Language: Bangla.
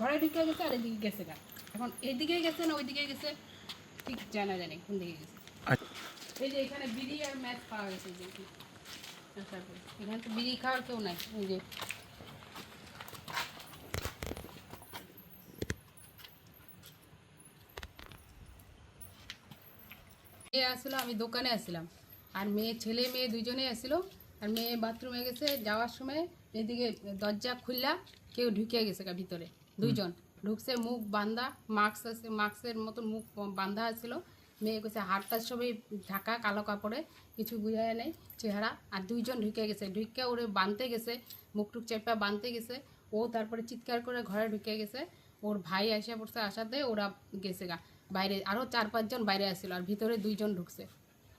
ঘরে ঢুকে গেছে আর এদিকে গেছে গা। এখন এইদিকে গেছে না ওইদিকে গেছে? ঠিক জানা জানি কোন দিকে গেছে। আচ্ছা। এই যে এখানে বিড়ি আর ম্যাচ পাওয়া গেছে যে। আসার পরে। এখানে তো বিড়ি খাওয়ার কেউ নাই এই যে। আসলো আমি দোকানে আসছিলাম। আর মেয়ে ছেলে মেয়ে দুজনে আসলো আর মেয়ে বাথরুমে গেছে, যাওয়ার সময় এদিকে দরজা খুললা, কেউ ঢুকে গেছে গা ভিতরে, দুইজন। ঢুকছে, মুখ বান্ধা মাস্ক আছে, মাস্কের মতো মুখ বান্ধা ছিল মেয়ে গেছে হাতটা সবই ঢাকা, কালো কাপড়ে, কিছু বুঝায় নেই, চেহারা। আর দুইজন ঢুকে গেছে, ঢুকে ওরে বাঁধতে গেছে, মুখ টুক চেপা বাঁধতে গেছে। ও তারপরে চিৎকার করে ঘরে ঢুকে গেছে। ওর ভাই আসে পড়ছে আসাতে, ওরা গেছে গা। বাইরে আরও চার পাঁচজন বাইরে আসছিল আর ভিতরে দুইজন ঢুকছে।